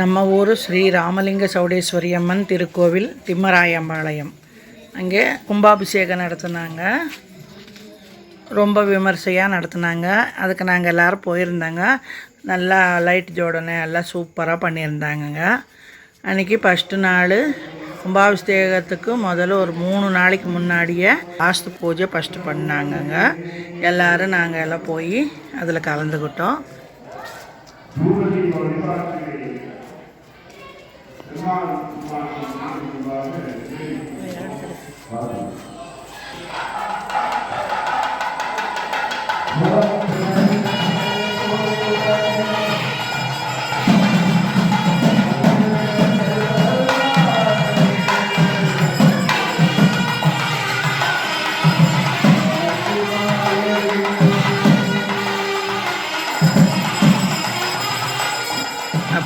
நம்ம ஊர் ஸ்ரீ ராமலிங்க சௌடேஸ்வரி அம்மன் திருக்கோவில் திம்மராயம்பாளையம். அங்கே கும்பாபிஷேகம் நடத்துனாங்க. ரொம்ப விமர்சையாக நடத்துனாங்க. அதுக்கு நாங்கள் எல்லோரும் போயிருந்தாங்க. நல்லா லைட் ஜோடனை எல்லாம் சூப்பராக பண்ணியிருந்தாங்கங்க. அன்றைக்கி ஃபஸ்ட்டு நாள் கும்பாபிஷேகத்துக்கு முதல்ல ஒரு மூணு நாளைக்கு முன்னாடியே வாஸ்து பூஜை ஃபஸ்ட்டு பண்ணாங்கங்க. எல்லோரும் நாங்கள் எல்லாம் போய் அதில் கலந்துக்கிட்டோம் Thank you.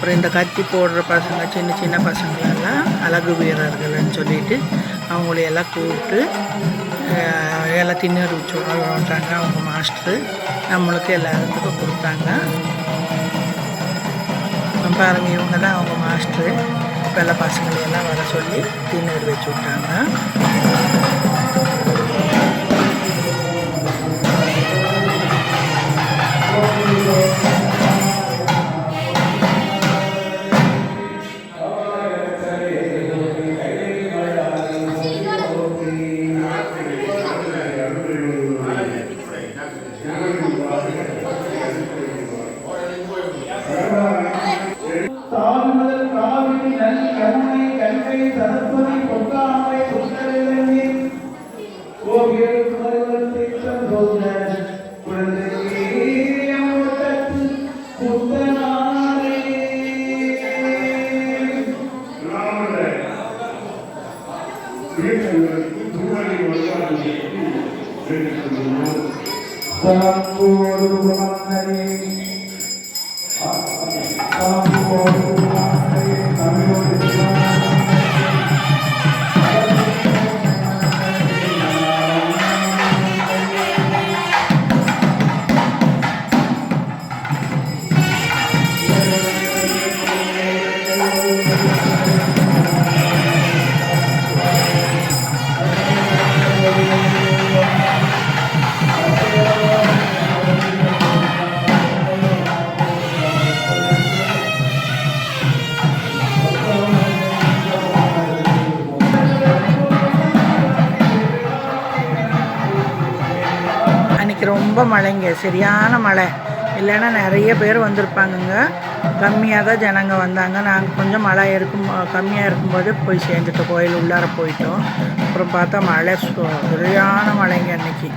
அப்புறம் இந்த கத்தி போடுற பசங்க சின்ன சின்ன பசங்களெல்லாம் அழகு வீரர்கள்னு சொல்லிட்டு அவங்களையெல்லாம் கூப்பிட்டு எல்லாம் திண்ணறு வச்சு விட்றாங்க அவங்க மாஸ்டரு. நம்மளுக்கு எல்லாத்துக்கும் கொடுத்தாங்க. பாருங்க இவங்க தான் அவங்க மாஸ்டரு. இப்போ பசங்களையெல்லாம் வர சொல்லி திண்ணறு வச்சு விட்டாங்க. தாழ்முதல் காவிரி நல் கருணை கங்கை சரஸ்வதி கோவில் முதல்வர் தீர்த்தம் போல குழந்தையே அமுதத்து புத்தனாரே மன்னரே அன்றைக்கி ரொம்ப மழைங்க சரியான மழை இல்லைன்னா நிறைய பேர் வந்திருப்பாங்கங்க கம்மியாக தான் ஜனங்க வந்தாங்க நாங்கள் கொஞ்சம் மழை இருக்கும் கம்மியாக இருக்கும்போது போய் சேர்ந்துட்டோம் கோயில் உள்ளார போயிட்டோம் அப்புறம் பார்த்தா மழை சு- சரியான மழைங்க அன்னைக்கு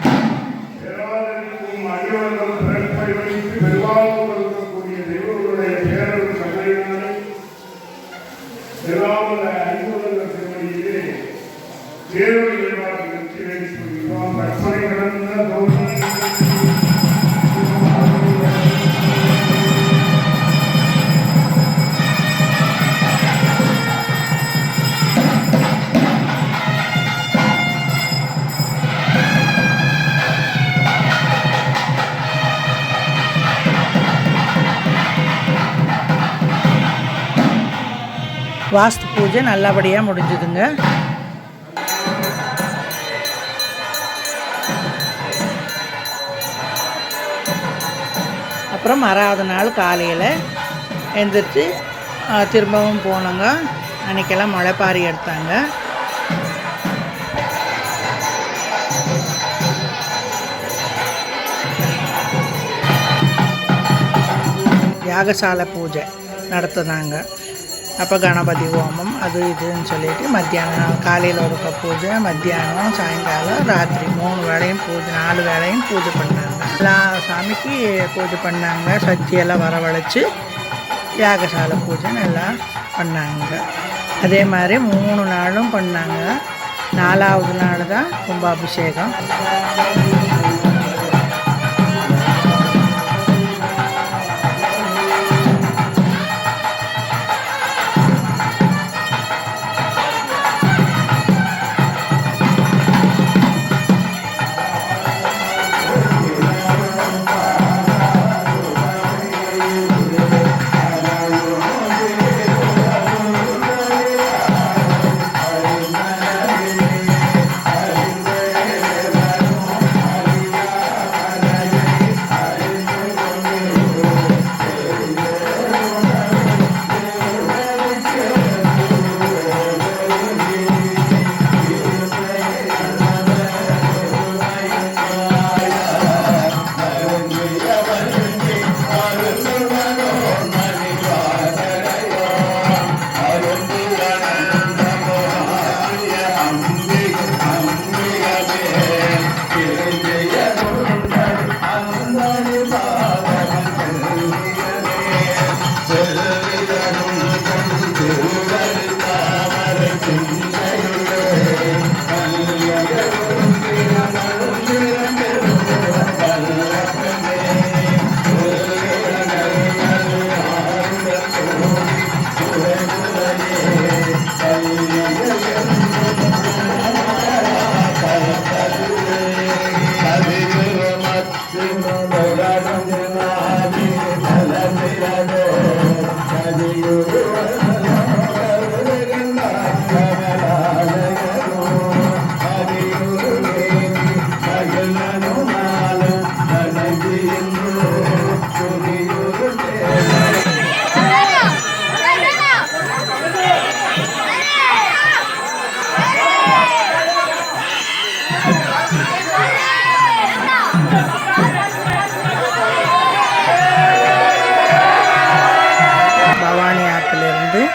தேவாலயத்திற்கும் வெற்றி வேண்டி சொல்கிறோம் கற்பனை கடந்த தோல்வி வாஸ்து பூஜை நல்லபடியாக முடிஞ்சுதுங்க. அப்புறம் மறாவது நாள் காலையில் எழுந்திரிச்சு திரும்பவும் போனோங்க. அன்றைக்கெல்லாம் முளைப்பாரி எடுத்தாங்க. யாகசாலை பூஜை நடத்துனாங்க. அப்போ கணபதி ஹோமம் அது இதுன்னு சொல்லிட்டு மத்தியானம் காலையில் ஒரு பூஜை மத்தியானம் சாயங்காலம் ராத்திரி மூணு வேளையும் பூஜை நாலு வேளையும் பூஜை பண்ணாங்க. எல்லா சாமிக்கு பூஜை பண்ணாங்க. சக்தியெல்லாம் வரவழைச்சி யாகசாலை பூஜைன்னு எல்லாம் பண்ணாங்க. அதே மாதிரி மூணு நாளும் பண்ணாங்க. நாலாவது நாள் தான் கும்பாபிஷேகம்.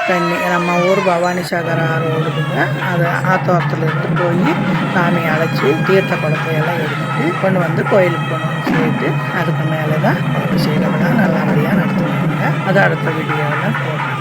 தண்ணி நம்ம ஊர் பவானி சாகர் ஆறு ஓடுதுங்க அது ஆத்தோரத்துலேருந்து போய் சாமியை அழைச்சி தீர்த்த குளத்தையெல்லாம் எடுத்துட்டு கொண்டு வந்து கோயிலுக்கு கொண்டு வந்து சேர்த்து அதுக்கு மேலே தான் அபிஷேகம்லாம் நல்லபடியாக நடத்துவாங்க அது அடுத்த வீடியோவில் போடுறேன்.